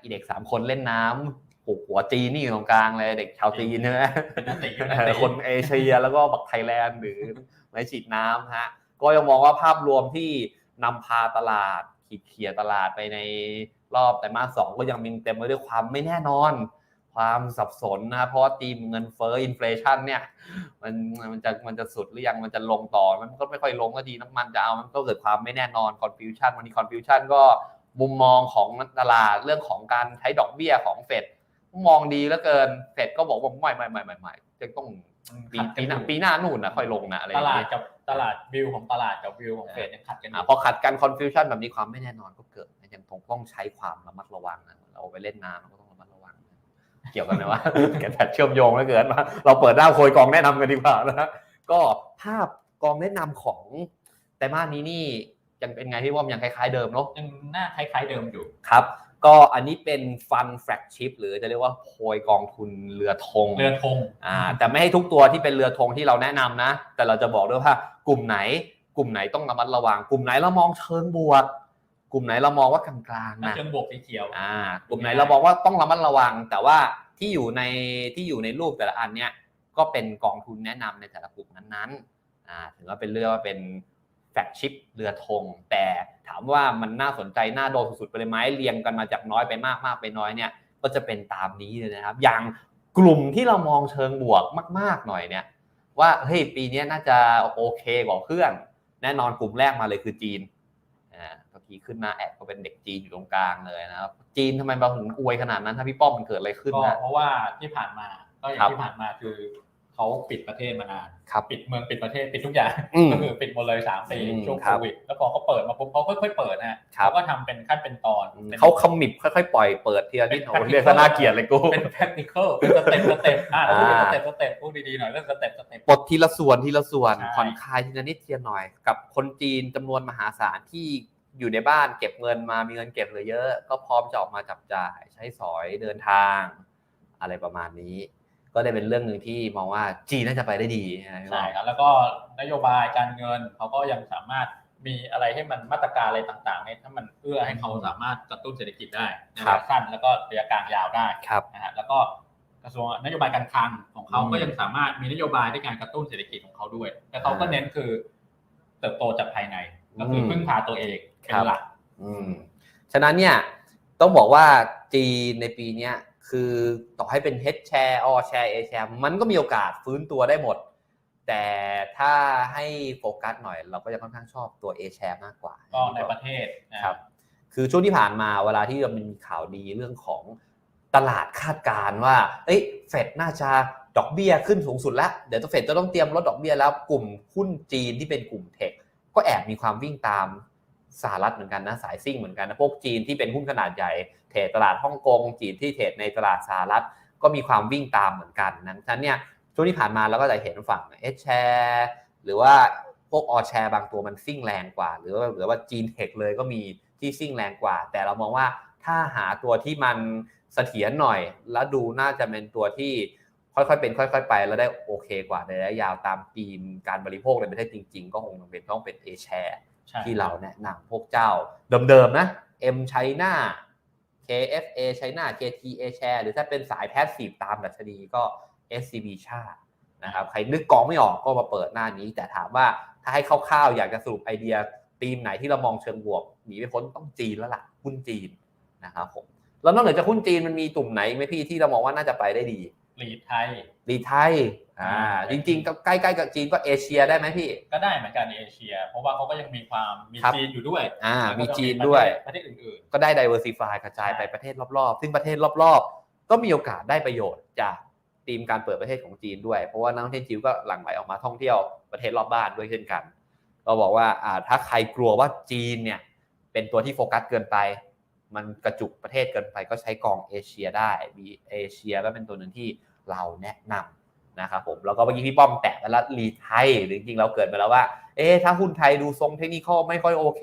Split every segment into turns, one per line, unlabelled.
อีเด็กสามคนเล่นน้ำโอ้โหหัวจีนนี่อยู่ตรงกลางเลยเด็กชาวจีนใช่ไหม
เป็นนักเตะยุค
เอ
นั้น
อ
เลย
คนเอเชียแล้วก็บักไทยแลนด์หรือไม่ฉีดน้ำฮะก็ยังมองว่าภาพรวมที่นำพาตลาดขีดเขียตลาดไปในรอบแต่มาสสองก็ยังมีเต็มไปด้วยความไม่แน่นอน ความสับสนนะเพราะว่าตีมเงินเฟ้ออินฟลชันเนี่ยมันมันจะมันจะสุดหรือยังมันจะลงต่อมันก็ไม่ค่อยลงก็ดีน้ำมันจะเอามันก็เกิดความไม่แน่นอนคอนฟิวชันวันนี้คอนฟิวชันก็ มุมมองของตลาดเรื่องของการใช้ดอกเบี้ยของเฟดมองดีแล้วเกินเฟดก็บอกว่าไม่ไม่ไม่ไม่ไม่จะต้องปีปีหน้าปีหน้านู่นนะค่อยลงนะอะไรอ
ต
ย่าง
ลาด
เงี้ย
กับตลาดวิวของตลาดกับวิวของเฟดยังขัดกันอ
อะ
ยู่
พอขัดกันคอนฟิวชันแบบนี้ความไม่แน่นอนก็เกิดยังต้องต้องใช้ความระมัดระวังนะเราไปเล่นน้ำเราก็ต้องระมัดระวังนะเกี่ยวกันไหมว่าแกแพทเชื่อมโยงแล้วเกินมาเราเปิดหน้าโคยกองแนะนำกันดีกว่านะฮะก็ภาพกองแนะนำของแต่มาสนี้นี่ ยังเป็นไงพี่ว่ามันยังคล้ายๆเดิมเนาะ
ยังหน้าคล้ายๆเดิมอยู่
ครับ ก็อันนี้เป็นฟันแฟลกชิพหรือจะเรียกว่าโพยกองทุนเรือธง
เรือธง
อ่าแต่ไม่ให้ทุกตัวที่เป็นเรือธงที่เราแนะนำนะ แต่เราจะบอกด้วยว่ากลุ่มไหน กลุ่มไหนต้องระมัดระวัง กลุ่มไหนเรามองเชิงบวกกลุ่มไหนเรามองว่ากลางๆ
นัก
นะ
เชิงบวกสีเขียว
อ่ากลุ่มไหนเราบอกว่าต้องระมัดระวัง แต่ว่าที่อยู่ในที่อยู่ในรูปแต่ละอันเนี้ยก็เป็นกองทุนแนะนำในแต่ละกลุ่มนั้นๆอ่าถือว่าเป็นเรือว่าเป็น แฟลกชิพเรือธงแต่ถามว่ามันน่าสนใจน่าโดนสุดๆไปเลยไหมเรียงกันมาจากน้อยไปมากมากไปน้อยเนี่ยก็จะเป็นตามนี้เลยนะครับ อย่างกลุ่มที่เรามองเชิงบวกมาก ๆหน่อยเนี่ย ว่าเฮ้ยปีนี้น่าจะโอเคกว่าเพื่อนแน่นอนกลุ่มแรกมาเลยคือจีนอ่าเมื่อกี้ขึ้นหน้าแอดก็เป็นเด็กจีนอยู่ตรงกลางเลยนะครับจีนทำไมเราถึงอวยขนาดนั้นถ้าพี่ป้อมมันเกิดอะไรขึ้น
ก็
นะ
เพราะว่าที่ผ่านมาก็อย่างที่ผ่านมาคือ เขาปิดประเทศมานาน
ครับ
ปิดเมืองปิดประเทศปิดทุกอย่าง
อืม
ก็คือปิดหมดเลยสามปี
อืม
ช่วง
ค
โครับวิดแล้วพอเขาเปิดมาปุ๊บเขาค่อยๆเปิดนะฮะ
ครับ
เขาก็ทำเป็นขั้นเป็นตอนป็น
เขาขมิบค่อยๆปล่อยเปิดทีละนิด
เป็น
โอ้โห
practical
เรียกซะน่าเกลียดเลยกู
เป็น technical เป็นสเต็ปสเต็ปอ่าแล้วพูดเป็นส
อ่า
เต็ปสเต็ปพูดดีๆหน่อยเรื่องสเต็ปสเต็ป
ปลดทีละส่วนทีละส่วน
ใช่
ผ่อนคลายทีละนิดทีละหน่อย กับคนจีนจำนวนมหาศาลที่อยู่ในบ้านเก็บเงินมามีเงินเก็บเหลือเยอะ ก็พร้อมจะออกมาจับจ่ายใช้สอยเดินทาง อะไรประมาณนี้ ก็ได้เป็นเรื่องหนึ่งที่มองว่าจีนน่าจะไปได้ดีนะพี่
ใช่
ป้อม
ครับแล้วก็นโยบายการเงินเขาก็ยังสามารถมีอะไรให้มันมาตรการอะไรต่างๆเนี่ยถ้ามันเอื้อให้เขาสามารถกระตุ้นเศรษฐกิจได้ในระยะสั้นแล้วก็ระยะกลางยาวได้
ครับ
นะฮะแล้วก็กระทรวงนโยบายการคลังของเขา
อืม
ก็ยังสามารถมีนโยบายในการกระตุ้นเศรษฐกิจของเขาด้วย แต่เขาก็เน้นคือเติบโตจากภายในก็คือพึ่งพาตัวเองเป็นหลัก
อืมฉะนั้นเนี่ยต้องบอกว่าจีนในปีเนี้ย คือต่อให้เป็น H share or share A share มันก็มีโอกาสฟื้นตัวได้หมด แต่ถ้าให้โฟกัสหน่อย เราก็จะค่อนข้างชอบตัว A share มากกว่า
ก็ในประเทศนะ
ค
ค
รั
รับบ
คือช่วงที่ผ่านมาเวลาที่มันมีข่าวดีเรื่องของตลาดคาดการณ์ว่า เอ้ยเฟดน่าจะดอกเบี้ยขึ้นสูงสุดแล้ว เดี๋ยวตัวเฟดจะต้องเตรียมลดดอกเบี้ยแล้วกลุ่มหุ้นจีนที่เป็นกลุ่มเทคก็แอบมีความวิ่งตาม สหรัฐเหมือนกันนะสายซิ่งเหมือนกันนะพวกจีนที่เป็นหุ้นขนาดใหญ่เทรดตลาดฮ่องกงจีนที่เทรดในตลาดสหรัฐก็มีความวิ่งตามเหมือนกันนะฉะนั้นเนี่ยช่วงที่ผ่านมาเราก็จะเห็นฝั่งเอชแชร์หรือว่าพวกออแชร์บางตัวมันซิ่งแรงกว่า หรือว่าหรือว่าจีนเทคเลยก็มีที่ซิ่งแรงกว่า แต่เรามองว่าถ้าหาตัวที่มันเสถียรหน่อย แล้วดูน่าจะเป็นตัวที่ค่อยๆเป็น ค่อย ๆ ไปแล้วได้โอเคกว่าในระยะยาวตามธีมการบริโภคในประเทศจริง ๆ ก็คงเป็นต้องเป็นเอแชร์ ที่เราแนะนำพวกเจ้าเดิมๆนะ M China KFA China KTA Share หรือถ้าเป็นสายแพสซีฟตามดัชนีก็ SCB ชาตินะครับใครนึกกองไม่ออกก็มาเปิดหน้านี้ แต่ถามว่าถ้าให้คร่าวๆอยากจะสรุปไอเดียธีมไหนที่เรามองเชิงบวกหนีไม่พ้นต้องจีนแล้วล่ะหุ้นจีนนะครับผมแล้วนอกเหนือจากหุ้นจีนมันมีตุ่มไหนไหมพี่ที่เรามองว่าน่าจะไปได้ดี
ลีดไทย
ดีไทยอ่า
อืม
จริงๆก็ใกล้ๆกับจีนก็เอเชียได้ไหมพี่
ก็ได้เหมือนกันในเอเชีย เพราะว่าเขาก็ยังมีความมี
ครับ
จีนอยู่ด้วย
อ่า
แล้วก็
มีจีน
ประเทศ
ด้วย
ประเทศอื่น
ก็ได้ diversify กระจายไป
ใช่
ประเทศรอบๆ ซึ่งประเทศรอบๆ ก็มีโอกาสได้ประโยชน์จากธีมการเปิดประเทศของจีนด้วย เพราะว่านักท่องเที่ยวจีนก็หลั่งไหลออกมาท่องเที่ยวประเทศรอบบ้านด้วยเช่นกันก็บอกว่าอ่าถ้าใครกลัวว่าจีนเนี่ยเป็นตัวที่โฟกัสเกินไป มันกระจุกประเทศเกินไปก็ใช้กองเอเชียได้มีเอเชียก็เป็นตัวหนึ่งที่เราแนะนำนะครับผมแล้วก็เมื่อกี้พี่ป้อมแตะไปแล้วรีไทยหรือจริงๆเราเกิดมาแล้วว่า เอ๊ะถ้าหุ้นไทยดูทรงเทคนิคไม่ค่อยโอเค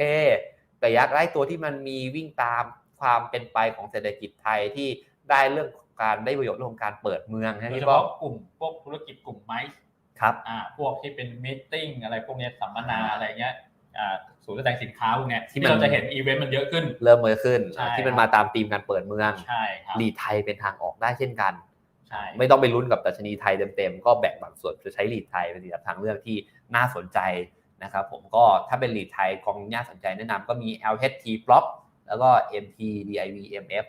แต่อยากได้ตัวที่มันมีวิ่งตามความเป็นไปของเศรษฐกิจไทยที่ได้เรื่องของการได้ประโยชน์เรื่องของการเปิดเมือง
ๆ
นะ
โดยเฉ
พี่ป้อ
พาะ
ม
กลุ่มพวกธุรกิจกลุ่มไมซ์
ครับ
อ่าพวกที่เป็นมิทติ้งอะไรพวกเนี้ยสัมมนาอะไรเงี้ยอ่า ศูนย์แสดงสินค้าพวกเนี้ย
ที่
ที่
มัน
เราจะเห็นอีเวนต์มันเยอะขึ้น
เริ่มเมือขึ้น
ใช่
ที่มัน
ครับ
มาตามธีมการเปิดเมือง
ใช่ครับ
ลีดไทยเป็นทางออกได้เช่นกัน
ใช่
ไม่ต้องไปลุ้นกับดัชนีไทยเต็มๆ ก็แบ่งบางส่วนจะใช้ลีดไทยเป็นทางเลือกที่น่าสนใจนะครับผมก็ถ้าเป็นลีดไทยกองน่าสนใจแนะนำก็มี LHT Prop แล้วก็ MT DIV MF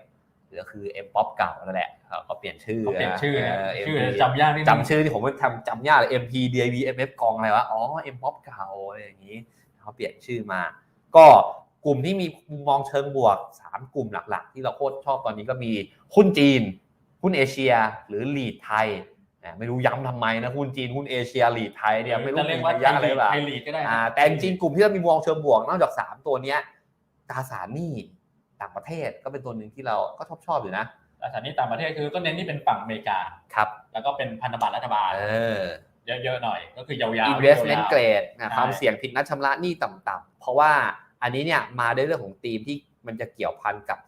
หรือคือ M Pop เก่านั่นแหละเขาก็เปลี่ยนชื่อ
เขาเปลี่ยนชื่อนะ
เชื่
อ
MT
จำยากนิดนึง
จำชื่อที่ผมทำจำยากเลย MP DIV MF กองอะไรวะอ๋อ M Pop เก่าอะไรอย่างนี้ เขาเปลี่ยนชื่อมา ก็กลุ่มที่มีมุมมองเชิงบวก 3 กลุ่มหลัก ๆ ที่เราโคตรชอบตอนนี้ก็มีหุ้นจีน หุ้นเอเชีย หรือลีดไทยแหมไม่รู้ย้ำทำไมนะหุ้นจีนหุ้นเอเชียลีดไทยเนี่ยไม่รู้
จะเรี
มี
ยกว่า
นัยยะอะไรหรือเปล่า
ไทยลีกก็ได้นะ
อ่าแต่จริงๆกลุ่มที่เรามีมุมมองเชิงบวกนอกจาก 3 ตัวเนี้ยตราสารหนี้ต่างประเทศก็เป็นตัวหนึ่งที่เราก็ชอบชอบๆอยู่นะ
สถานีต่างประเทศคือก็เน้นที่เป็นฝั่งอเมริกา
ครับ
แล้วก็เป็นพันธบัตรรัฐบาล
เออ
เยอะๆหน่อย ก็คือยาวๆ
investment
ยาวๆ
grade นะ
ใช่
ความเสี่ยงผิดนัดชำระหนี้ต่ำๆเพราะว่าอันนี้เนี่ยมาด้วยเรื่องของธีมที่มันจะเกี่ยวพันกับ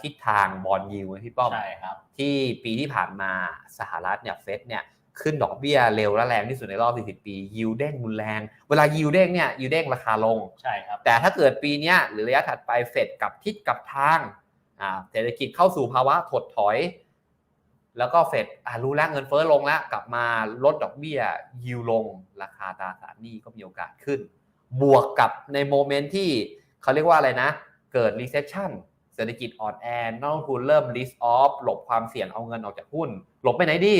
ทิศทางบอลยูพี่ป้อม
ใช่ครับ
ที่ปีที่ผ่านมาสหรัฐเนี่ยเฟดเนี่ยขึ้นดอกเบี้ยเร็วและแรงที่สุดในรอบ 40 ปี ยิวเด้งรุนแรง เวลายิวเด้งเนี่ยยิวเด้งราคาลง
ใช่ครับ
แต่ถ้าเกิดปีเนี้ยหรือระยะถัดไปเฟดกลับทิศกลับทางอ่าเศรษฐกิจเข้าสู่ภาวะถดถอย แล้วก็เฟดอ่ารู้แล้วเงินเฟ้อลงแล้ว กลับมาลดดอกเบี้ยยิวลง ราคาตราสารหนี้ก็มีโอกาสขึ้น บวกกับในโมเมนต์ที่เขาเรียกว่าอะไรนะ เกิด recession เศรษฐกิจอ่อนแอนักลงทุนเริ่ม risk off หลบความเสี่ยงเอาเงินออกจากหุ้น หลบไปไหนดี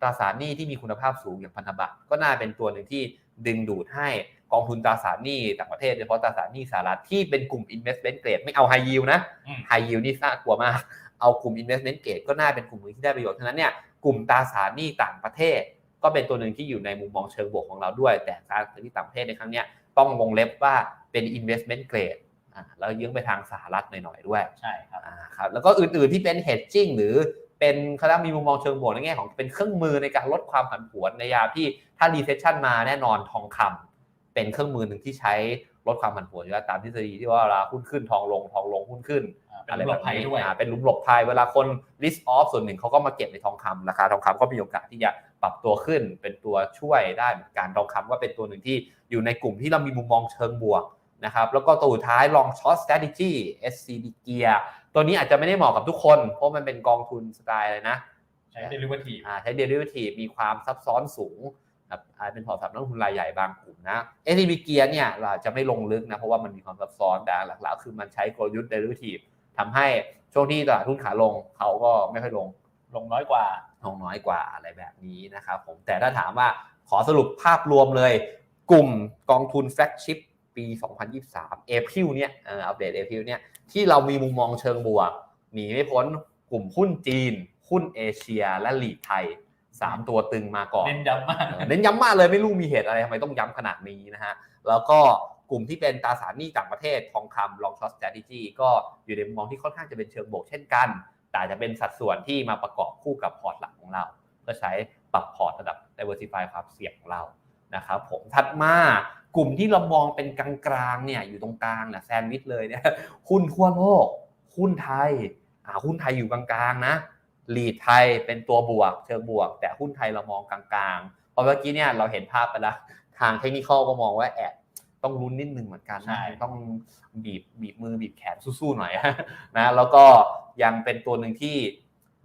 ตราสารหนี้ที่มีคุณภาพสูงอย่างพันธบัตรก็น่าเป็นตัวหนึ่งที่ดึงดูดให้ กองทุนตราสารหนี้ต่างประเทศโดยเฉพาะตราสารหนี้สหรัฐที่เป็นกลุ่ม investment grade ไม่เอา high yield นะ
อืม
high yield นี่น่ากลัวมาก เอากลุ่ม investment grade ก็น่าเป็นกลุ่มหนึ่งที่ได้ประโยชน์ฉะนั้นเนี่ยกลุ่มตราสารหนี้ต่างประเทศ ก็เป็นตัวหนึ่งที่อยู่ในมุมมองเชิงบวกของเราด้วย แต่ตราสารหนี้ต่างประเทศในครั้งเนี้ยต้องวงเล็บว่าเป็น investment grade อ่าแล้วยื้องไปทางสหรัฐหน่อยๆด้วย
ใช่ครับ
อ่าครับแล้วก็อื่นๆที่เป็น hedging หรือเป็นเขาเรียกว่ามีมุมมองเชิงบวกในแง่ของเป็นเครื่องมือในการลดความผันผวนในยามที่ถ้า recession มาแน่นอนทองคำ เป็นเครื่องมือหนึ่งที่ใช้ลดความผันผวนอยู่แล้วตามทฤษฎีที่ว่าเวลาหุ้นขึ้นทองลงทองลงหุ้นขึ้น
อ่าเป็นระบบภัยด้วย
อ่าเป็นหลุมหลบภัยเวลาคน risk off ส่วนหนึ่งเขาก็มาเก็บในทองคำราคาทองคำก็มีโอกาสที่จะปรับตัวขึ้น เป็นตัวช่วยได้เหมือนกันทองคำก็เป็นตัวหนึ่งที่อยู่ในกลุ่มที่เรามีมุมมองเชิงบวกนะครับแล้วก็ตัวสุดท้าย long short strategy SCB Gear ตัวนี้อาจจะไม่ได้เหมาะกับทุกคน เพราะมันเป็นกองทุนสไตล์อะไรนะ
ใช้ derivative
อ่าใช้ derivative มีความซับซ้อนสูงครับ อาจเป็นพอร์ตสำหรับนักลงทุนรายใหญ่บางกลุ่มนะ SCB Gear เนี่ยเราจะไม่ลงลึกนะเพราะว่ามันมีความซับซ้อนแต่หลักๆ คือมันใช้กลยุทธ์ derivative ทำให้ช่วงที่ตลาดหุ้นขาลงเขาก็ไม่ค่อยลง
ลงน้อยกว่า
ลงน้อยกว่าอะไรแบบนี้นะครับผมแต่ถ้าถามว่าขอสรุปภาพรวมเลย กลุ่มกองทุนแฟลกชิพปี 2023เอพิลเนี่ยอัปเดตเอพิลเนี่ยที่เรามีมุมมองเชิงบวกหนีไม่พ้นกลุ่มหุ้นจีน หุ้นเอเชีย และหลีกไทย 3 ตัวตึงมาก่อน
เน้นย้ำมาก
เออเน้นย้ำมากเลยไม่รู้มีเหตุอะไรทำไมต้องย้ำขนาดนี้นะฮะ แล้วก็กลุ่มที่เป็นตราสารหนี้ต่างประเทศทองคำ long short strategy ก็อยู่ในมุมมองที่ค่อนข้างจะเป็นเชิงบวกเช่นกัน แต่อาจจะเป็นสัดส่วนที่มาประกอบคู่กับพอร์ตหลักของเรา เพื่อใช้ปรับพอร์ตระดับ diversify ความเสี่ยงของเรานะครับผมถัดมากลุ่มที่เรามองเป็นกลางๆเนี่ยอยู่ตรงกลางนะแซนด์วิชเลยเนี่ยหุ้นทั่วโลกหุ้นไทยอ่าหุ้นไทยอยู่กลางๆนะ ลีดไทยเป็นตัวบวกเชิงบวก แต่หุ้นไทยเรามองกลางๆ เพราะเมื่อกี้เนี่ยเราเห็นภาพไปแล้ว ทางเทคนิคก็มองว่าแอบต้องลุ้นนิดนึงเหมือนกัน
ใช่
นะต้องบีบบีบมือบีบแขนสู้ๆหน่อยนะแล้วก็ยังเป็นตัวหนึ่งที่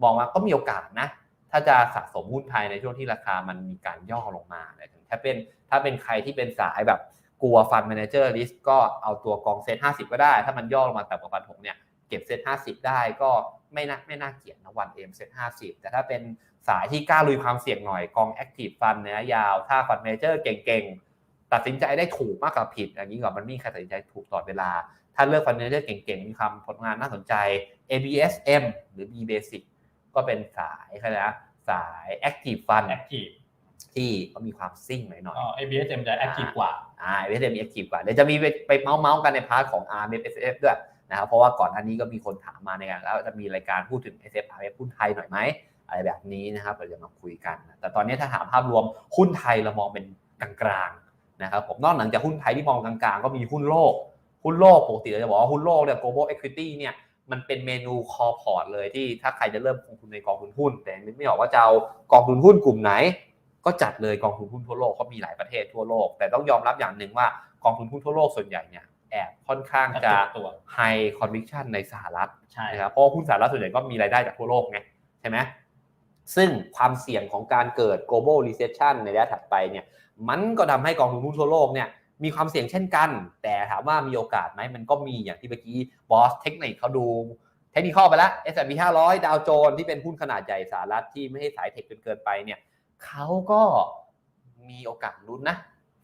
มองว่าก็มีโอกาสนะ ถ้าจะสะสมหุ้นไทยในช่วงที่ราคามันมีการย่อลงมาเนี่ยถึงถ้าเป็นถ้าเป็นใครที่เป็นสายแบบกลัวฟัน d ม a นเจอร์ลิสก็เอาตัวกองเซ็ตห้าสิบก็ได้ ถ้ามันย่อลงมาต่ำกว่าพันหกเนี่ยเก็บเซ็ตห้าสิบได้ก็ ไม่น่าไม่น่าเกลียดนะวันเอ็มเซ็ตห้าสิบแต่ถ้าเป็นสายที่กล้าลุยความเสี่ยงหน่อยกองแอคทีฟฟันระยะยาวถ้าฟันเมเจอร์เก่งๆ ตัดสินใจได้ถูกมากกว่าผิดอย่างนี้ก่อนมันไม่มีใครตัดสินใจถูกตลอดเวลา ถ้าเลือกฟันเมเจอร์เก่งๆ มีความผลงานน่าสนใจ ABSM หรือ B Basic ก็เป็นสายเขาเรียกนะสาย Active Fund
active
ที่ก็มีความซิ่งหน่อยๆ
ก็ ABSM จะ active กว่า
อ่าเอเ m มีแอคทีฟกว่าเดี๋ยวจะมีไปไปเมาส์เมาส์กันในพาร์ทของ r m s f ด้วย นะครับเพราะว่าก่อนหน้านี้ก็มีคนถามมาในการแล้วจะมีรายการพูดถึง s f r f หุ้นไทยหน่อยไหมอะไรแบบนี้นะครับเราจะมาคุยกัน แต่ตอนนี้ถ้าถามภาพรวมหุ้นไทยเรามองเป็นกลางๆนะครับผมนอกหลังจากหุ้นไทยที่มองกลางๆ ก็มีหุ้นโลก หุ้นโลกปกติเราจะบอกว่าหุ้นโลกเนี่ย global equity เนี่ยมันเป็นเมนูคอพอร์ตเลยที่ถ้าใครจะเริ่มลงทุนในกองทุนหุ้น แต่นึกไม่ออกว่าจะเอากองทุนหุ้นกลุ่มไหน ก็จัดเลยกองทุนหุ้นทั่วโลกเขามีหลายประเทศทั่วโลก แต่ต้องยอมรับอย่างหนึ่งว่ากองทุนหุ้นทั่วโลกส่วนใหญ่เนี่ย อบค่อนข้าง
กระ
จะ
จุกตัว
high conviction ในสหรัฐ
ใช่
นะครับเพราะว่าหุ้นสหรัฐส่วนใหญ่ก็มีรายได้จากทั่วโลกไงใช่ไหมซึ่งความเสี่ยงของการเกิด global recession ในระยะถัดไปเนี่ยมันก็ทำให้กองทุนหุ้นทั่วโลกเนี่ยมีความเสี่ยงเช่นกัน แต่ถามว่ามีโอกาสไหมมันก็มีอย่างที่เมื่อกี้บอสเทคนิคเขาดูเทคนิคไปแล้ว S&P 500 ดาวโจนส์ที่เป็นหุ้นขนาดใหญ่สหรัฐที่ไม่ให้สายเทคจนเกินไปเนี่ยเขาก็มีโอกาสลุ้นนะ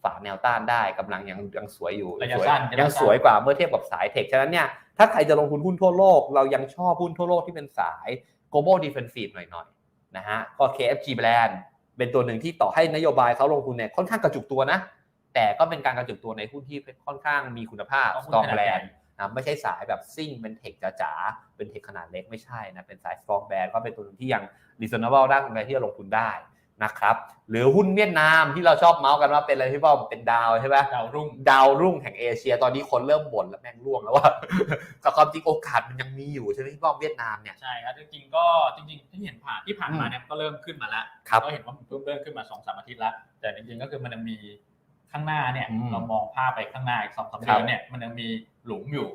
ฝ่าแนวต้านได้กำลังยังยังสวยอยู่
ระยะ
สวย
สั้น
ยังสวยกว่าเมื่อเทียบกับสายเทคฉะนั้นเนี่ยถ้าใครจะลงทุนหุ้นทั่วโลก เรายังชอบหุ้นทั่วโลกที่เป็นสาย global defensive หน่อยๆนะฮะก็ KFG brand เป็นตัวหนึ่งที่ต่อให้นโยบายเขาลงทุนเนี่ยค่อนข้างกระจุกตัวนะ แต่ก็เป็นการกระจุกตัวในหุ้นที่ค่อนข้างมีคุณภาพ
เอาหุ้น
strong
ขนาดใหญ่
brand นะไม่ใช่สายแบบซิ่งเป็นเทคจ๋าๆเป็นเทคขนาดเล็กไม่ใช่นะเป็นสาย strong brand ก็เป็นตัวหนึงที่ยัง reasonable ได้ในที่จะลงทุนได้ นะครับหรือหุ้นเวียดนามที่เราชอบเมาส์กันว่าเป็นอะไรที่ว่าเป็นดาวใช่ไหม
ดาวรุ่ง
ดาวรุ่งแห่งเอเชีย ตอนนี้คนเริ่มบ่นแล้วแม่งร่วงแล้วว่าแต่ความจริงโอกาสมันยังมีอยู่ใช่ไหมที่ว่าเวียดนามเนี่ย
ใช่ครับจริงๆก็จริงๆที่เห็นผ่านที่ผ่านมา
อืม
เนี่ยก็เริ่มขึ้นมาแล้ว
ครับ
ก็เห็นว่ามันเพิ่มเริ่มขึ้นมาสองสามอาทิตย์แล้วแต่จริงๆก็คือมันยังมีข้างหน้าเนี่ย
อืม
เรามองภาพไปข้างหน้าอีกสองสาม
ครั
เดื
บ
อนเนี่ยมันยังมีหลุมอยู่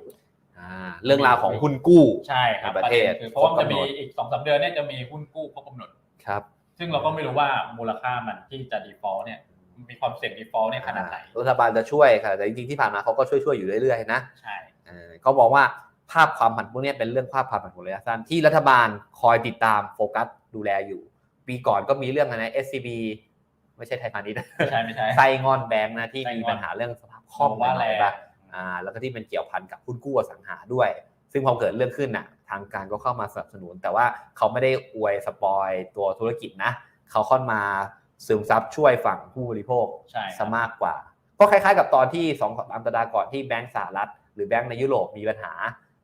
อ่าเรื่องราวของหุ้นกู้
ใช่ครับ
ในประเทศ
คือเพราะว่ามันจะมี
ครบกำหนด
อีกสองสามเดือนเนี่ยจะมีหุ้นกู้ครบกำหนด
ครับ
ซึ่งเราก็ไม่รู้ว่ามูลค่ามันที่จะ default เนี่ยมีความเสี่ยง default เนี่ยขนาดไหน
รัฐบาลจะช่วยค่ะแต่จริงๆที่ผ่านมาเขาก็ช่วยๆอยู่เรื่อยๆนะ
ใช่
เออเขาบอกว่าภาพความผันพวกเนี้ยเป็นเรื่องภาพความผันผวนระยะสั้นที่รัฐบาลคอยติดตามโฟกัสดูแลอยู่ ปีก่อนก็มีเรื่องอะไรนะ SCB ไม่ใช่ไทยพาณิชย์
ไม่ใช่ไม่ใช่
ไส้งอนแบงค์นะที่
ไส้
มี
งอน
ปัญหาเรื่องสภาพคล่อง
ว่า
ห
แร
น่อย
ง
ๆป่ะอ่าแล้วก็ที่เป็นเกี่ยวพันกับหุ้นกู้อสังหาด้วย ซึ่งพอเกิดเรื่องขึ้นน่ะ ทางการก็เข้ามาสนับสนุน แต่ว่าเขาไม่ได้อวยสปอยตัวธุรกิจนะ เขาค่อนมาซึมซับช่วยฝั่งผู้บริโภค
ใช่ค
ซะ
รับ
มากกว่า ก็คล้ายๆ กับตอนที่สองสัปดาห์ก่อนที่แบงก์สหรัฐ หรือแบงก์ในยุโรปมีปัญหา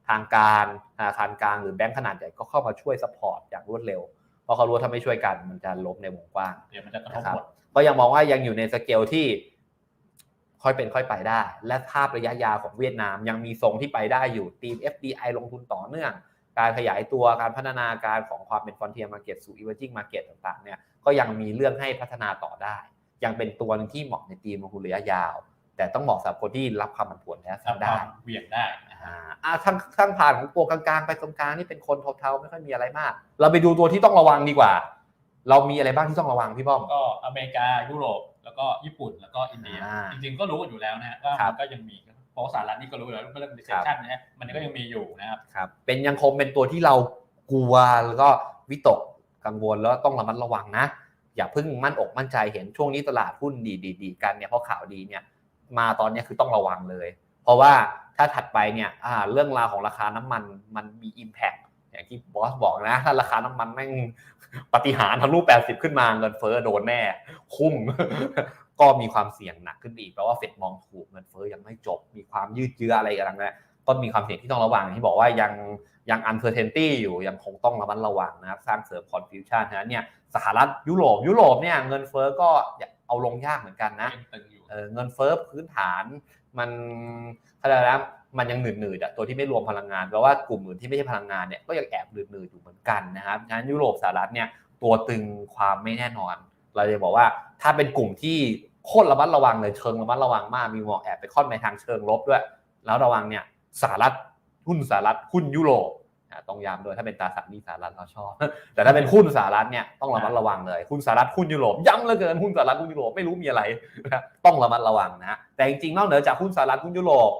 ทางการธนาคารกลางหรือแบงก์ขนาดใหญ่ก็เข้ามาช่วยซัพพอร์ตอย่างรวดเร็วเพราะเขารู้ว่าถ้าไม่ช่วยกันมันจะล้มในวงกว้าง
เดี๋ยวมันจะกระทบ
นะครับ
หมด
ก็ยังมองว่ายังอยู่ในสเกลที่ค่อยเป็นค่อยไปได้ และภาพระยะยาวของเวียดนามยังมีทรงที่ไปได้อยู่ทีม FDI ลงทุนต่อเนื่อง การขยายตัวการพัฒนาการของความเป็น frontier market สู่ emerging market ต่างๆเนี่ยก็ยังมีเรื่องให้พัฒนาต่อได้ ยังเป็นตัวหนึงที่เหมาะในทีมลงทุนระยะยาว แต่ต้องเหมาะสำหรับคนที่รับความผันผวนและ
รับ
ทำได้
ความเหวี่ยงได้นะครั
อ่า
บ
อ่าทางทางผ่านของตัวกลางๆ ไปตรงกลางนี่เป็นคนเทาๆไม่ค่อยมีอะไรมาก เราไปดูตัวที่ต้องระวังดีกว่า เรามีอะไรบ้างที่ต้องระวังพี่ป้อม
ก็อเมริกายุโรปแล้วก็ญี่ปุ่นแล้วก็อินเดีย
อ่า
จริงๆก็รู้กันอยู่แล้วนะฮะว่า
ครั
มั
บ
นก็ยังมี เพราะว่าสหรัฐนี่ก็รู้อยู่แล้วเรื่อง recession นะฮะมันก็ยังมีอยู่นะครับ
ครับ เป็นยังคงเป็นตัวที่เรากลัวแล้วก็วิตกกังวลแล้วต้องระมัดระวังนะ อย่าเพิ่งมั่นอกมั่นใจเห็นช่วงนี้ตลาดหุ้นดีดีดีกันเนี่ยเพราะข่าวดีเนี่ยมาตอนเนี้ยคือต้องระวังเลย เพราะว่าถ้าถัดไปเนี่ยอ่าเรื่องราวของราคาน้ำมันมันมี Impact อย่างที่บอสบอกนะ ถ้าราคาน้ำมันแม่งปฏิหารย์ทะลุ80 ขึ้นมาเงินเฟ้อโดนแน่ คุ้ม ก็มีความเสี่ยงหนักขึ้นไปอีกเพราะว่าเฟดมองถูกเงินเฟ้อยังไม่จบ มีความยืดเยื้ออะไรกันนะก็มีความเสี่ยงที่ต้องระวังอย่างที่บอกว่ายังยัง uncertainty อยู่ยังคงต้องระมัดระวังนะครับสร้างเสริม confusion ฉะนั้นเนี่ยสหรัฐยุโรปยุโรปเนี่ยเงินเฟ้อก็เอาลงยากเหมือนกันนะ
ยังตึงอยู่
เออเงินเฟ้อพื้นฐานมันอะไรนะมันยังหนืดหนืดๆอะตัวที่ไม่รวมพลังงานแปลว่ากลุ่มอื่นที่ไม่ใช่พลังงานเนี่ยก็ยังแอบหนืดหนืดๆอยู่เหมือนกันนะครับฉะนั้นยุโรปสหรัฐเนี่ยตัวตึงความไม่แน่นอน เราจะบอกว่าถ้าเป็นกลุ่มที่ โคตรระมัดระวังเลยเชิงระมัดระวังมากมีหมอกแอบไปค่อนในทางเชิงลบด้วย แล้วระวังเนี่ยสหรัฐหุ้นสหรัฐหุ้นยุโรปอะต้องย้ำด้วยถ้าเป็นตราสารหนี้สหรัฐเราชอบ แต่ถ้าเป็นหุ้นสหรัฐเนี่ยต้องระมัดระวังเลยหุ้นสหรัฐหุ้นยุโรปย้ำเหลือเกินหุ้นสหรัฐหุ้นยุโรปไม่รู้มีอะไรนะต้องระมัดระวังนะแต่จริงๆนอกเหนือจากหุ้นสหรัฐหุ้นยุโรป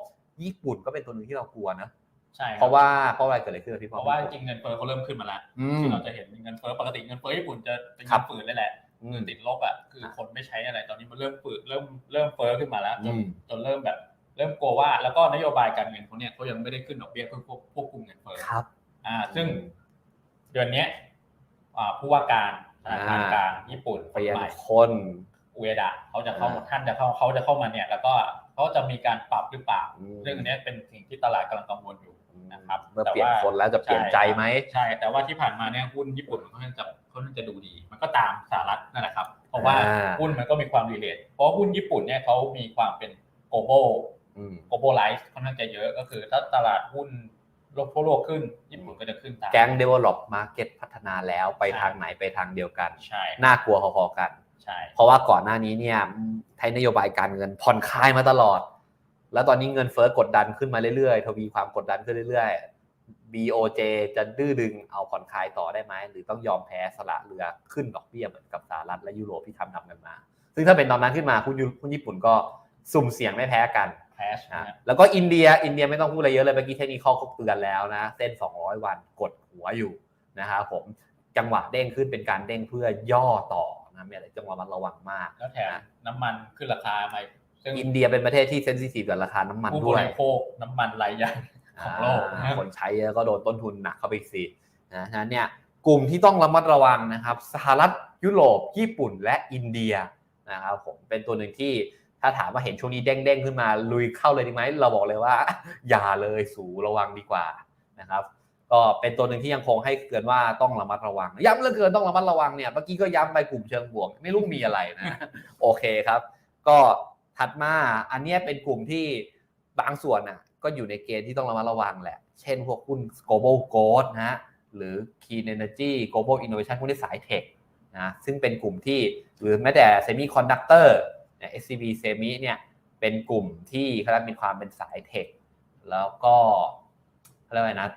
ญี่ปุ่นก็เป็นตัวหนึ่งที่เรากลัวนะ
ใช่คบ
เพราะว่าเพราะอะไรเกิดอะไรขึ้นพี่
เพ
ป้อม
ราะว่าจริงๆเงินเฟ้อเขาเริ่มขึ้นมาแล้ว
อืม
ที่เราจะเห็นเงินเฟ้อปกติเงินเฟ้อญี่ปุ่นจะเป็น
ครั
เงิ
บ
นฝืนเลยแหละ
อื
เงิ
ม
น ติดลบอะคือคนไม่ใช้อะไรตอนนี้มันเริ่มฝืนเริ่มเริ่มเฟ้อขึ้นมาแล้วจน
อืม
จนเริ่มแบบ เริ่มกลัวว่า แล้วก็นโยบายการเงินเขาเนี่ยเขายังไม่ได้ขึ้นดอกเบี้ยเพื่อควบควบคุมเงินเฟ้อ
ครับ
อ่า ซึ่งเดือนเนี้ยอ่าผู้ว่าการธนาคารกลางญี่ปุ่นค
เปลี่ยน
นใหม่
คน
อุเอดะเขาจะเข้า
อ่า
ท่านจะเข้าเขาจะเข้ามาเนี่ย แล้วก็เขาจะมีการปรับหรือเปล่า
ม
เรื่องอันเนี้ยเป็นสิ่งที่ตลาดกำลังกังวลอยู่นะครับ
เมื่อ
แต่
เปลี่ยน
ว่า
คนแล้วจะเปลี่ยนใจไหม
ใช่ แต่ว่าที่ผ่านมาเนี่ยหุ้นญี่ปุ่นมันค่อนข้างจะ ค่อนข้างจะดูดี มันก็ตามสหรัฐนั่นแหละครับ เพราะว่า
อ่า
หุ้นมันก็มีความรีเลทเพราะหุ้นญี่ปุ่นเนี่ยเขามีความเป็น global
อืม
globalize ค่อนข้างจะเยอะก็คือถ้าตลาดหุ้นโลกทั่วโลกขึ้น ญี่ปุ่นก็จะขึ้นตาม
แก๊ง develop market พัฒนาแล้วไป
ใช่
ทางไหนไปทางเดียวกัน
ใช่
น่ากลัวพอๆกัน
ใช่
เพราะว่าก่อนหน้านี้เนี่ยใช้นโยบายการเงินผ่อนคลายมาตลอด แล้วตอนนี้เงินเฟ้อกดดันขึ้นมาเรื่อยๆ ทวีความกดดันขึ้นเรื่อยๆ BOJ จะดื้อดึงเอาผ่อนคลายต่อได้ไหม หรือต้องยอมแพ้สละเรือขึ้นดอกเบี้ยเหมือนกับสหรัฐและยุโรปที่ทำทำกันมา ซึ่งถ้าเป็นตอนนั้นขึ้นมาคุณยุคุณญี่ปุ่นก็สุ่มเสี่ยงไม่แพ้กัน
แพช
นะ
นะ
แล้วก็อินเดียอินเดียไม่ต้องพูดอะไรเยอะเลยเมื่อกี้เทคนิคเขาเตือนแล้วนะเส้น 200 วันกดหัวอยู่นะครับผมจังหวะเด้งขึ้นเป็นการเด้งเพื่อย่อต่อนะมีอะไรจังหวะมันระวังมาก
แล้วแถมน้ำมันขึ้นราคาใหม่ซึ่ง
อินเดียเป็นประเทศที่เซนซิทีฟกับราคาน้ำมัน
ผู้บ
ด้วย
ริโภคน้ำมันรายใหญ่ ของโลก
อ่าคนใช้เยอะก็โดนต้นทุนหนักเข้าไปอีกสินะฉะนั้นเนี่ยกลุ่มที่ต้องระมัดระวังนะครับ สหรัฐยุโรป ญี่ปุ่นและอินเดียนะครับผมเป็นตัวหนึ่งที่ถ้าถามว่าเห็นช่วงนี้เด้งๆขึ้นมาลุยเข้าเลยดีไหมเราบอกเลยว่า อย่าเลยสูระวังดีกว่านะครับก็เป็นตัวหนึ่งที่ยังคงให้เตือนว่าต้องระมัดระวัง ย้ำเหลือเกินต้องระมัดระวังเนี่ยเมื่อกี้ก็ย้ำไปกลุ่มเชิงบวก ไม่รู้มีอะไรนะโอเคครับ ก็ถัดมาอันเนี้ยเป็นกลุ่มที่บางส่วนน่ะ ก็อยู่ในเกณฑ์ที่ต้องระมัดระวังแหละ เช่นพวกหุ้น global growth นะฮะหรือ clean energy global innovation พวกนี้สายเทคนะ ซึ่งเป็นกลุ่มที่หรือแม้แต่ semiconductor เนี่ย SCB semi เนี่ย เป็นกลุ่มที่เขาเรียกมีความเป็นสายเทค แล้วก็เขาเรียกว่าไงนะ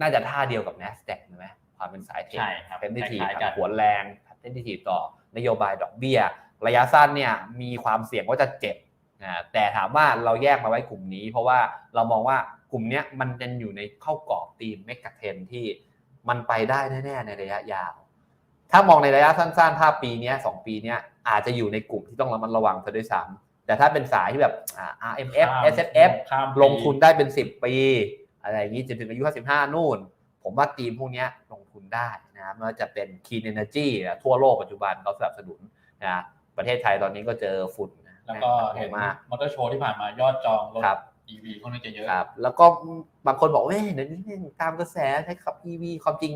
น่าจะท่าเดียวกับ NASDAQ ใช่ไหมความเป็นสายเทค
ใช่ครับ
เทนดิที
คล้ายๆกัน
หัวแรงเทนดิทีต่อนโยบายดอกเบี้ย ระยะสั้นเนี่ยมีความเสี่ยงว่าจะเจ็บ นะแต่ถามว่าเราแยกมาไว้กลุ่มนี้ เพราะว่าเรามองว่ากลุ่มเนี้ยมันยังอยู่ในเข้ากรอบธีมเมกะเทนที่มันไปได้แน่ๆในระยะยาว ถ้ามองในระยะสั้นๆ ถ้าปีเนี้ยสองปีเนี้ยอาจจะอยู่ในกลุ่มที่ต้องระมัดระวังซะด้วยซ้ำแต่ถ้าเป็นสายที่แบบอ่า RMF
ข้าม
S F
ข้ามปี
ลงทุนได้เป็น 10 ปี อะไรอย่างนี้จนถึงอายุ 55 นู่น ผมว่าทีมพวกเนี้ยลงทุนได้นะครับไม่ว่าจะเป็น Clean Energy นะทั่วโลกปัจจุบันเขาสนับสนุนนะประเทศไทยตอนนี้ก็เจอฝุ่นนะ
แล้วก็
แม่ง
เห็น
มาก
มอเตอร์โชว์ที่ผ่านมายอดจองรถ
ครับ
EV ค่อนข้างจะเยอะ
ครับ แล้วก็บางคนบอกว่าเฮ้ยเดี๋ยวนี้ตามกระแสใช้ขับ EV ความจริง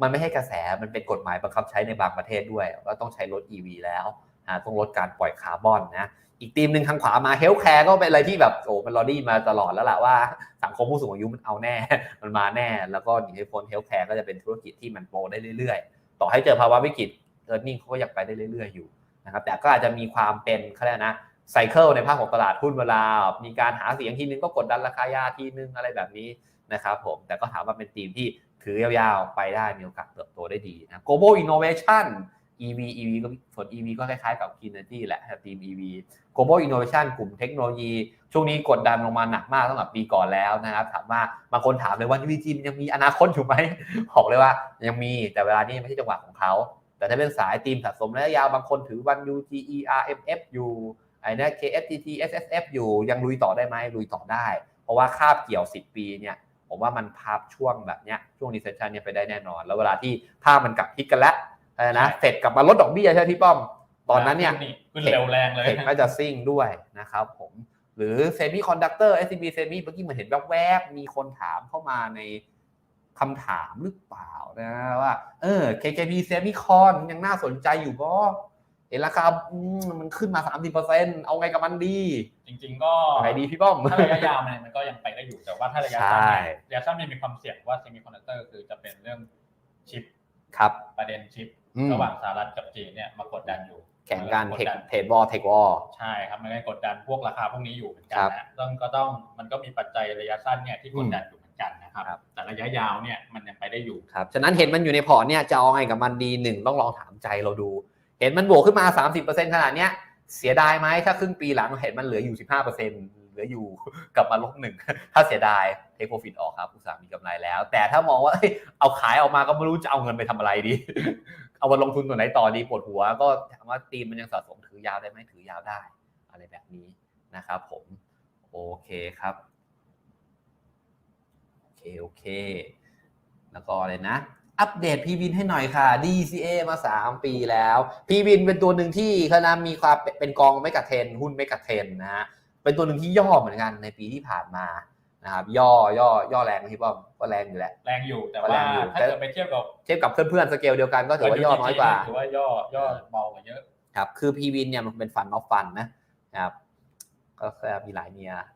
มันไม่ให้กระแสมันเป็นกฎหมายบังคับใช้ในบางประเทศด้วยว่าต้องใช้รถ EV แล้วนะต้องลดการปล่อยคาร์บอนนะอีกทีมหนึ่งทางขวามาเฮลท์แคร์ก็เป็นอะไรที่แบบโอ้มันรอดี้มาตลอดแล้วล่ะว่าสังคมผู้สูงอายุมันเอาแน่ มันมาแน่ แล้วก็หนีไม่พ้นเฮลท์แคร์ก็จะเป็นธุรกิจที่มันโตได้เรื่อยๆ ต่อให้เจอภาวะวิกฤตเออร์เน็งเขาก็ยังไปได้เรื่อยๆอยู่ นะครับแต่ก็อาจจะมีความเป็นเขาเรียกนะไซเคิลในภาคของตลาดหุ้นเวลา มีการหาเสียงทีนึงก็กดดันราคายาทีนึงอะไรแบบนี้นะครับผมแต่ก็ถามว่าเป็นทีมที่ถือยาวๆไปได้มีโอกาสเติบโตได้ดีนะ global innovation EV EV ก็ส่วน EV ก็คล้ายๆกับ Clean Energy แหละทีม EV global innovation กลุ่มเทคโนโลยี ช่วงนี้กดดันลงมาหนักมากตั้งแต่ปีก่อนแล้วนะครับ ถามว่าบางคนถามเลยว่า VG มันยังมีอนาคตอยู่ไหมบอกเลยว่ายังมีแต่เวลานี้ไม่ใช่จังหวะของเขา แต่ถ้าเป็นสายทีมสะสมระยะยาวบางคนถือวัน UGE RMF อยู่ไอ้นะ KFTT SSF อยู่ยังลุยต่อได้ไหมลุยต่อได้ เพราะว่าคาบเกี่ยว 10 ปีเนี่ยผมว่ามันภาพช่วงแบบเนี้ยช่วง recession เนี่ยไปได้แน่นอน แล้วเวลาที่ภาพมันกลับพลิกกันแล้วอะไรนะเสร็จกลับมาลดดอกเบี้ยใช่ไหมพี่ป้อม ตอนนั้นเนี่ย
ขึ้นเร็วแรงเลย
เทคก็จะซิ่งด้วยนะครับผมหรือเซมิคอนดักเตอร์ SCB เซมิเมื่อกี้เหมือนเห็นแวบๆมีคนถามเข้ามาใน คำถามหรือเปล่านะว่า เออ KKP เซมิคอนยังน่าสนใจอยู่ก็เห็นราคาอืมมันขึ้นมา 30%เอาไงกับมันดี
จริง ๆ ก็
เอาไงดีพี่ป้อม
ถ้าระยะยาวมันมันก็ยังไปได้อยู่ แต่ว่าถ้าระยะสั้น
ใช่
เนี่ยระยะสั้นมันมีความเสี่ยงว่าเซมิคอนดักเตอร์คือจะเป็นเรื่องชิป
ครับ
ประเด็นชิป
อืม
ระหว่างสหรัฐกับจีนเนี่ยมากดดันอยู่
แข่งกัน
ก
เท
ด
ค
ดัน
เทรดบอลเทควอล
ใช่ครับมันก็กดดันพวกราคาพวกนี้อยู่เหมือนกัน
ครับ
นะต้องก็ต้องมันก็มีปัจจัยระยะสั้นเนี่ยที่กดดันอยู่เหมือน กันนะครับ
ครับ
แต่ระยะยาวเนี่ยมันยังไปได้อยู่
ครับฉะนั้นเห็นมันอยู่ในพอร์ตเนี่ยจะเอาไงกับมันดีหนึ่งต้องลองถามใจเราดู เห็นมันบวกขึ้นมา 30%ขนาดเนี้ยเสียดายไหมถ้าครึ่งปีหลังเห็นมันเหลืออยู่ 15%เหลืออยู่กลับมาลบหนึ่งถ้าเสียดายเทคโปรฟิตออกครับอุตสาห์มีกำไรแล้ว แต่ถ้ามองว่าเอ้ยเอาขายออกมาก็ไม่รู้จะเอาเงินไปทำอะไรดี เอามาลงทุนตัวไหนต่อดีปวดหัว ก็ถามว่าทีมมันยังสะสมถือยาวได้ไหมถือยาวได้ อะไรแบบนี้นะครับผมโอเคครับ โอเคโอเค แล้วก็อะไรนะ อัปเดตพีวินให้หน่อยค่ะ DCA มา 3 ปีแล้วพีวินเป็นตัวหนึ่งที่คณะมีความเป็นเป็นกองไม่กะเทน หุ้นไม่กะเทนนะฮะเป็นตัวหนึ่งที่ย่อเหมือนกันในปีที่ผ่านมานะครับย่อย่อย่อแรงไหมพี่ป้อมก็แรงอยู่แหละ
แรงอยู่แต่
แร
ว่าง
อยู่
ถ้าเกิดไปเทียบกับ
เทียบกับเพื่อนๆสเกลเดียวกันก็ถือว่าย่อน้อยกว่า
ถือว่าย่อย่อเบากว่าเยอะ
ครับคือพีวินเนี่ยมันเป็นฟันนอฟฟันนะครับก็แค่มีหลายเนีย
เดี๋ยวนี้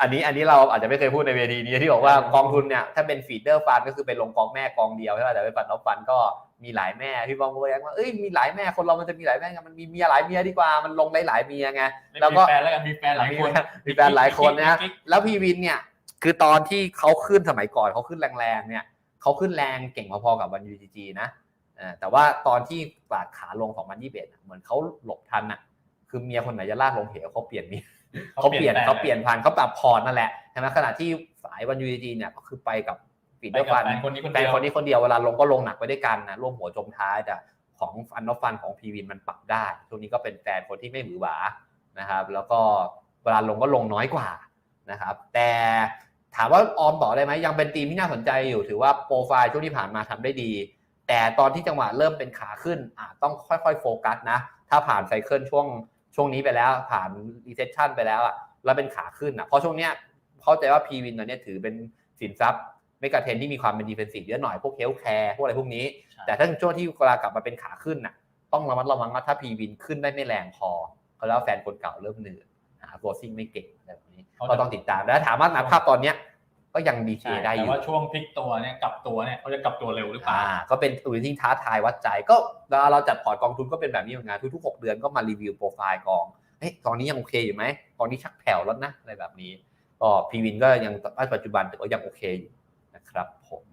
อันนี้อันนี้เราอาจจะไม่เคยพูดในเวทีนี้ที่บอกว่ากองทุนเนี่ยถ้าเป็นฟีเดอร์ฟันก็คือเป็นลงกองแม่กองเดียวใช่ไหมแต่เป็นฟันนอฟฟันก็มีหลายแม่พี่บอมก็แย้งว่าเอ้ยมีหลายแม่คนเรามันจะมีหลายแม่ไงมันมีเมียหลายเมียดีกว่ามันลงได้หลายเมียไงแล้
แล้วว
ก็
ก็แฟนแล้วกันมีแฟนหลายคน
มีแฟนหลายคนนะ
กิ๊ก
แล้วพีวินเนี่ยคือตอนที่เขาขึ้นสมัยก่อนเขาขึ้นแรงๆเนี่ยเขาขึ้นแรงเก่งพอๆกับวันยูจีจีนะเออแต่ว่าตอนที่ปาดขาลง2021อะเหมือนเขาหลบทันอะคือเมียคนไหนจะลากลงเหวเขาเปลี่ยนเมีย เขาเปลี่ยน
แฟ
เขาเปลี่ยนพันเขาปรับพอร์ตนั่นแหละใช่ไหมขณะที่สายวันยูจีจีเนี่ยก็คือไปกับปี
ไป
เตอร์
กับ
ฟัน
แฟนคนนี้คน
แฟ
เดี
น
ยว
คนนี้คนเดียวเวลาลงก็ลงหนักไปด้วยกันนะร่วมหัวจมท้ายแต่ของฟันนอฟันของพีวินมันปรับได้ช่วงนี้ก็เป็นแฟนคนที่ไม่หวือหวานะครับ แล้วก็เวลาลงก็ลงน้อยกว่านะครับ แต่ถามว่าออมต่อได้ไหมยังเป็นทีมที่น่าสนใจอยู่ถือว่าโปรไฟล์ช่วงที่ผ่านมาทำได้ดี แต่ตอนที่จังหวะเริ่มเป็นขาขึ้นอะต้องค่อยๆโฟกัสนะ ถ้าผ่านไซเคิลช่วง ช่วงนี้ไปแล้วผ่านรีเซชชันไปแล้วอะแล้วเป็นขาขึ้นอะเพราะช่วงเนี้ยเข้าใจว่าพีวินตอนเนี้ยถือเป็นสินทรัพย์เมกะเทนที่มีความเป็นดีเฟนซีฟเยอะหน่อยพวกเฮลท์แคร์พวกอะไรพวกนี้
ใช่
แต่ถ้าช่วงที่เวลากลับมาเป็นขาขึ้นน่ะต้องระมัดระวังว่าถ้าพีวินขึ้นได้ไม่แรงพอเขาแล้วาแฟนคนเก่าเริ่มเหนื่อยหาตัวซิ่งไม่เก่งอะไรแบบนี้ก็ต้องติดตามแล้วถามว่านับภาพตอนเนี้ย ก็ยังดีเจ
ใช่
ได้อ
แต่
ยู่
ว่าช่วงพลิกตัวเนี่ยกลับตัวเนี่ยเขาจะกลับตัวเร็วหรือเปล่า
อ่าก็เป็นตัวที่ท้าทายวัดใจก็เวลาเราจัดพอร์ตกองทุนก็เป็นแบบนี้เหมือนกันทุกๆ6เดือนก็มารีวิวโปรไฟล์กองเฮ้ยกองนี้ยังโอเคอยู่ไหมกองนี้ชักแผ่วแล้วนะอะไรแบบนี้ก็พีวินก็ยังปัจจุบันถือว่ายังโอเคอยู่นะครับผม